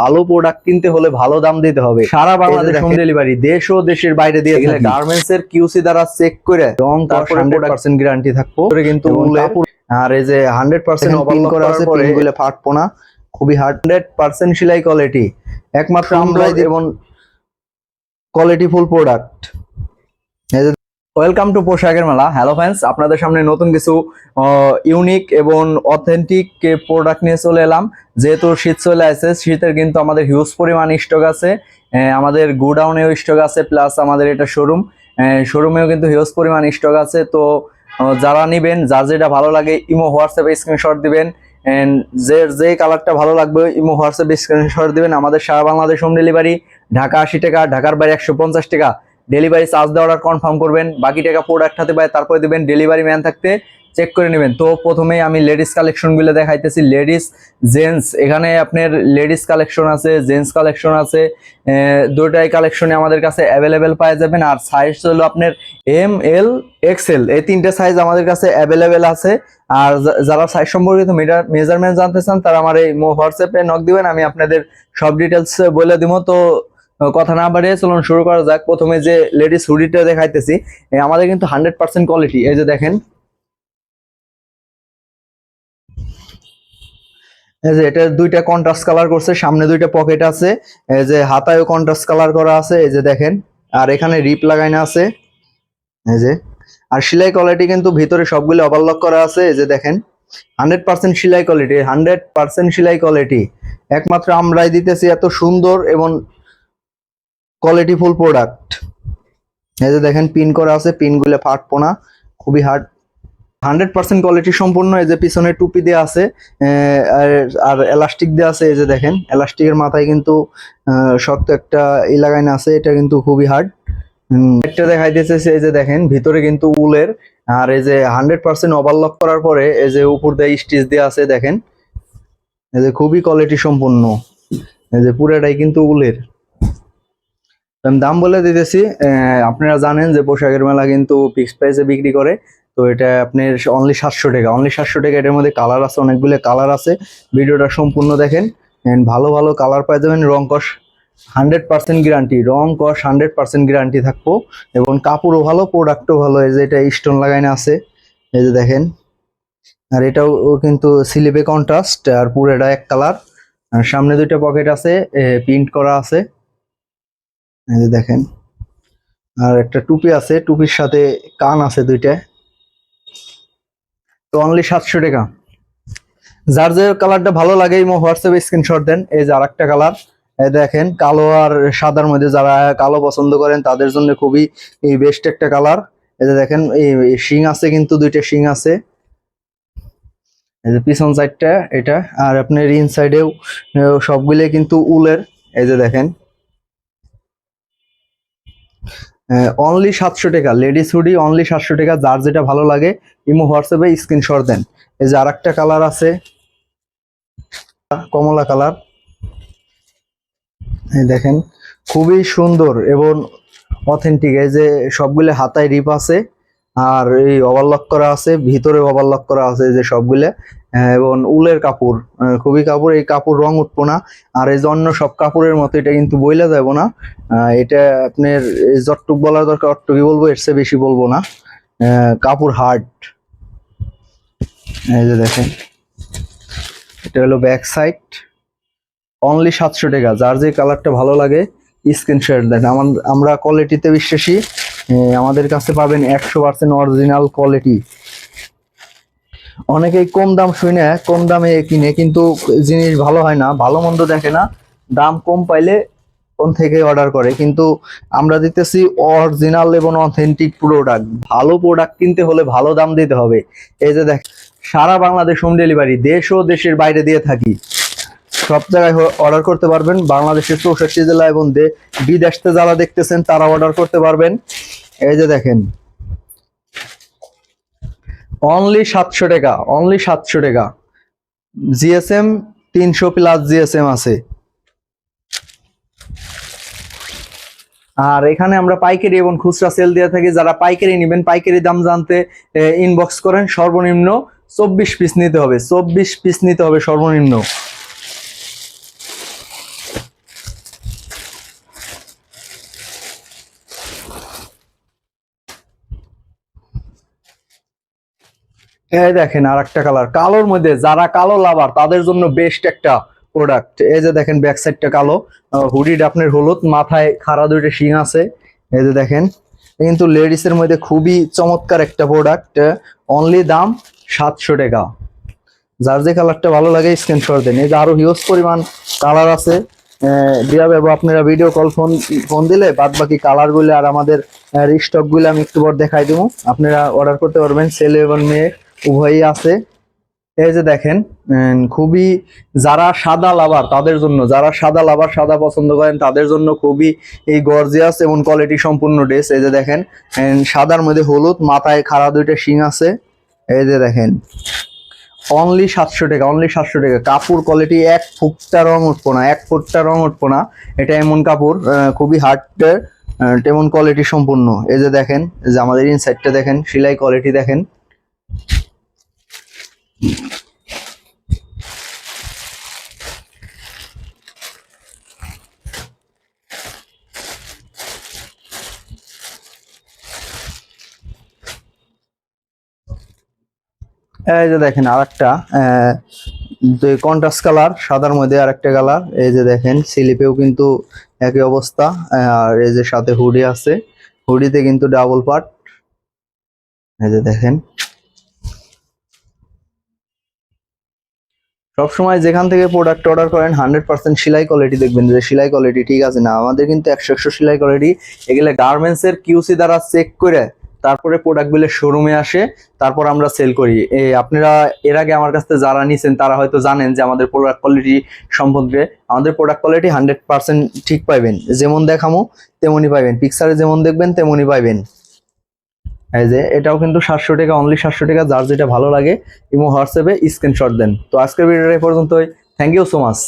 ভালো প্রোডাক্ট কিনতে হলে ভালো দাম দিতে হবে। সারা বাংলাদেশ হোম ডেলিভারি দেশ ও দেশের বাইরে দিয়ে গেলে গার্মেন্টস এর কিউসি দ্বারা চেক করে রং তারপর হান্ড্রেড পার্সেন্ট গ্যারান্টি থাকব। কিন্তু আর এই যে হান্ড্রেড পার্সেন্ট পিন করা আছে পিনগুলো ফাটবো না। খুবই হান্ড্রেড পার্সেন্ট সেলাই কোয়ালিটি একমাত্র আমরা এবং quality full product welcome to পোশাকের মেলা হ্যালো ফ্যান্স আপনাদের সামনে নতুন কিছু ইউনিক এবং অথেন্টিক প্রোডাক্ট নিয়ে চলে এলাম। যেহেতু শীত চলে আসে, শীতের কিন্তু আমাদের হিউজ পরিমাণ স্টক আছে। আমাদের গোডাউনেও স্টক আছে প্লাস আমাদের এটা শোরুম শোরুমেও কিন্তু হিউজ পরিমাণ স্টক আছে। তো যারা নেবেন, যার যেটা ভালো লাগে, ইমো হোয়াটসঅ্যাপে স্ক্রিনশট দিবেন। যে যে কালারটা ভালো লাগবে, ইমো হোয়াটসঅ্যাপে স্ক্রিনশট দিবেন। আমাদের সারা বাংলাদেশ হোম ডেলিভারি ঢাকা আশি টাকা, ঢাকার বাইরে একশো পঞ্চাশ টাকা। ডেলিভারি চার্জ দেওয়ার কনফার্ম করবেন, বাকি টাকা প্রোডাক্ট হাতে পায়, তারপরে দিবেন ডেলিভারি ম্যান থাকতে চেক করে নেবেন। তো প্রথমেই আমি লেডিস কালেকশনগুলো দেখাইতেছি। লেডিস জেন্টস এখানে আপনার লেডিস কালেকশন আছে জেন্টস কালেকশন আছে দুটাই কালেকশনে আমাদের কাছে অ্যাভেলেবেল পাওয়া যাবেন। আর সাইজ হলো আপনার এম এল এক্সেল এই তিনটে সাইজ আমাদের কাছে অ্যাভেলেবেল আছে। আর যারা সাইজ সম্পর্কিত মেজারমেন্ট জানতে চান, তারা আমার এই হোয়াটসঅ্যাপে নক দিবেন, আমি আপনাদের সব ডিটেলস বলে দিব। তো কথা না বাড়িয়ে চলুন শুরু করা যাক। প্রথমে যে লেডিস হুডিটা দেখাইতেছি আমাদের কিন্তু হান্ড্রেড পার্সেন্ট কোয়ালিটি এই যে দেখেন। এটা দুইটা কালার করছে, সামনে দুইটা পকেট আছে। এই যে কালার করা আছে, এই যে দেখেন। আর এখানে রিপ লাগাইনা আছে। এই যে। আর কোয়ালিটি কিন্তু ভিতরে করা আছে, এই যে দেখেন। Hundred percent quality hundred percent quality একমাত্র আমরাই দিতেছি এত সুন্দর এবং কোয়ালিটি ফুল প্রোডাক্ট এই যে দেখেন পিন করা আছে পিনগুলো ফাটবো না, খুবই হার্ড হান্ড্রেড পার্সেন্ট কোয়ালিটি সম্পূর্ণ, এই যে পিছনে টুপি দেওয়া আছে আর- এলাস্টিক দেওয়া আছে, এই যে দেখেন এলাস্টিকের মাথায় কিন্তু শক্ত একটা ই লাগাইনা আছে, এটা কিন্তু খুবই হার্ড একটা দেখাইতেছে এই যে দেখেন, ভিতরে কিন্তু উলের, আর এই যে হান্ড্রেড পার্সেন্ট ওভারলক করার পরে, এই যে উপর দিয়ে স্টিচ দেওয়া আছে, দেখেন, এই যে খুবই কোয়ালিটি সম্পূর্ণ, এই যে পুরাটাই কিন্তু উলের। আমি দাম বলে দিতেছি আপনারা জানেন যে পোশাকের মেলা কিন্তু ফিক্স প্রাইসে বিক্রি করে। তো এটা আপনার অনলি সাতশো টাকা। অনলি সাতশো টাকা, এটার মধ্যে কালার আছে, অনেকগুলো কালার আছে। ভিডিওটা সম্পূর্ণ দেখেন। And ভালো ভালো কালার পাই যাবেন, রং কস হান্ড্রেড পার্সেন্ট গ্যারান্টি রং কস হান্ড্রেড পার্সেন্ট গ্যারান্টি থাকব। এবং কাপড়ও ভালো প্রোডাক্টও ভালো, এই যে এটা স্টোন লাগাইনে আছে। এই যে দেখেন। আর এটাও কিন্তু স্লিপে কন্ট্রাস্ট আর পুরোটা এক কালার সামনে দুইটা পকেট আছে প্রিন্ট করা আছে। এই যে দেখেন। আর একটা টুপি আছে, টুপির সাথে কান আছে দুইটা তো অনলি সাতশো টাকা। যার যে কালারটা ভালো লাগে, এই হোয়াটসঅ্যাপে স্ক্রিনশট দেন। এই যে আর একটা কালার দেখেন, কালো আর সাদার মধ্যে যারা কালো পছন্দ করেন, তাদের জন্য খুবই এই বেস্ট একটা কালার। এই যে দেখেন, এই শিং আছে কিন্তু, দুইটা শিং আছে। এই যে পিছন সাইডটা এটা। আর আপনার ইন সাইডেও সবগুলো কিন্তু উলের। এই যে দেখেন অনলি সাতশো টাকা। লেডিস হুডি অনলি সাতশো টাকা, যার যেটা ভালো লাগে, ইমো হোয়াটসঅ্যাপে স্ক্রিনশট দেন। এই যে আরেকটা কালার আছে, কমলা কালার এই দেখেন, খুবই সুন্দর এবং অথেন্টিক এই যে সবগুলো হাতায় রিপ আছে। আর এই ওভারলক করা আছে, ভিতরে ওভারলক করা আছে যে সবগুলো এবং উলের কাপড় খুবই কাপড়, এই কাপড় রং উঠবো না। আর এই যে অন্য সব কাপড়ের মতো এটা কিন্তু বইলা যাব না। এটা আপনার যতটুক বলার দরকার, অতটুকুই বলব, এর চেয়ে বেশি বলব না। কাপড় হার্ড এই যে দেখেন, এটা হলো ব্যাক সাইড অনলি সাতশো টাকা, যার যে কালারটা ভালো লাগে, স্ক্রিনশট দেন। আমার, আমরা কোয়ালিটিতে বিশ্বাসী। আমাদের কাছে পাবেন একশো পার্সেন্ট অরিজিনাল কোয়ালিটি অনেকেই কম দাম শুনে, কম দামে কিনে, কিন্তু জিনিস ভালো হয় না, ভালো মন্দ দেখে না। দাম কম পাইলে কোন থেকে অর্ডার করে, কিন্তু আমরা দিতেছি অরিজিনাল এবং অথেন্টিক প্রোডাক্ট ভালো প্রোডাক্ট কিনতে হলে ভালো দাম দিতে হবে। এই যে দেখ, সারা বাংলাদেশ হোম ডেলিভারি দেশ ও দেশের বাইরে দিয়ে থাকি। সব জায়গায় অর্ডার করতে পারবেন। বাংলাদেশের চৌষট্টি জেলা এবং বিদেশতে যারা দেখতেছেন, তারা অর্ডার করতে পারবেন। এই যে দেখেন। অনলি সাতশো টাকা অনলি সাতশো টাকা। জিএসএম তিনশো প্লাস জিএসএম আছে। আর এখানে আমরা পাইকারি এবং খুচরা সেল দিয়ে থাকি। যারা পাইকারি নেবেন, পাইকারি দাম জানতে ইনবক্স করেন। সর্বনিম্ন চব্বিশ পিস নিতে হবে। চব্বিশ পিস নিতে হবে সর্বনিম্ন। এই দেখেন আর একটা কালার কালোর মধ্যে যারা কালো লাভার তাদের জন্য বেস্ট একটা প্রোডাক্ট এই যে দেখেন ব্যাক সাইডটা কালো হুডিটা আপনার হলুদ, মাথায় খাড়া দুইটা শিং আছে। এই যে দেখেন কিন্তু লেডিস এর মধ্যে খুবই চমৎকার একটা প্রোডাক্ট অনলি দাম সাতশো টাকা। যার যে কালারটা ভালো লাগে স্ক্রিনশট দেন। এই যে আরও হিউজ পরিমাণ কালার আছে আপনারা ভিডিও কল ফোন ফোন দিলে বাদ বাকি কালারগুলো আর আমাদের স্টকগুলো আমি একটু পর দেখাই দেবো। আপনারা অর্ডার করতে পারবেন, ছেলে এবং মেয়ে। উভয়ই আছে। এই যে দেখেন খুবই যারা সাদা লাভার তাদের জন্য, যারা সাদা লাভার সাদা পছন্দ করেন, তাদের জন্য খুবই এই গর্জিয়াস এবং কোয়ালিটি সম্পূর্ণ ড্রেস এই যে দেখেন সাদার মধ্যে হলুদ, মাথায় খাড়া দুইটা শিং আছে। এই যে দেখেন অনলি সাতশো টাকা অনলি সাতশো টাকা। কাপড় কোয়ালিটি এক ফুটটা রং উঠবো না, এক ফুটটা রং উঠবো না। এটা এমন কাপড় খুবই হার্ড তেমন কোয়ালিটি সম্পূর্ণ। এই যে দেখেন যে আমাদের ইনসাইডটা দেখেন, সেলাই কোয়ালিটি দেখেন। এই যে দেখেন আর একটা কন্ট্রাস্ট কালার সাদার মধ্যে আর একটা কালার এই যে দেখেন, স্লিপেও কিন্তু একই অবস্থা, আর এই যে সাথে হুডি আছে হুডিতে কিন্তু ডাবল পার্ট এই যে দেখেন। সবসময় যেখান থেকে প্রোডাক্ট অর্ডার করেন হান্ড্রেড পার্সেন্ট সেলাই কোয়ালিটি দেখবেন, যে সেলাই কোয়ালিটি ঠিক আছে না, আমাদের কিন্তু একশো একশো সেলাই কোয়ালিটি এগুলো গার্মেন্টস এর কিউসি দ্বারা চেক করে তারপরে প্রোডাক্টগুলো শোরুমে আসে, তারপর আমরা সেল করি। আপনারা এর আগে আমার কাছ যারা নিছেন, তারা হয়তো জানেন যে আমাদের প্রোডাক্ট কোয়ালিটি সম্বন্ধে। আমাদের প্রোডাক্ট কোয়ালিটি হান্ড্রেড পার্সেন্ট ঠিক পাইবেন। যেমন দেখামো, তেমনই পাইবেন। পিকচারে যেমন দেখবেন, তেমনই পাইবেন। এই যে, এটাও কিন্তু সাতশো টাকা অনলি সাতশো টাকা, যার যেটা ভালো লাগে, ইমো হোয়াটসঅ্যাপে স্ক্রিনশট দেন। তো আজকের ভিডিওটা এই পর্যন্তই। Thank you so much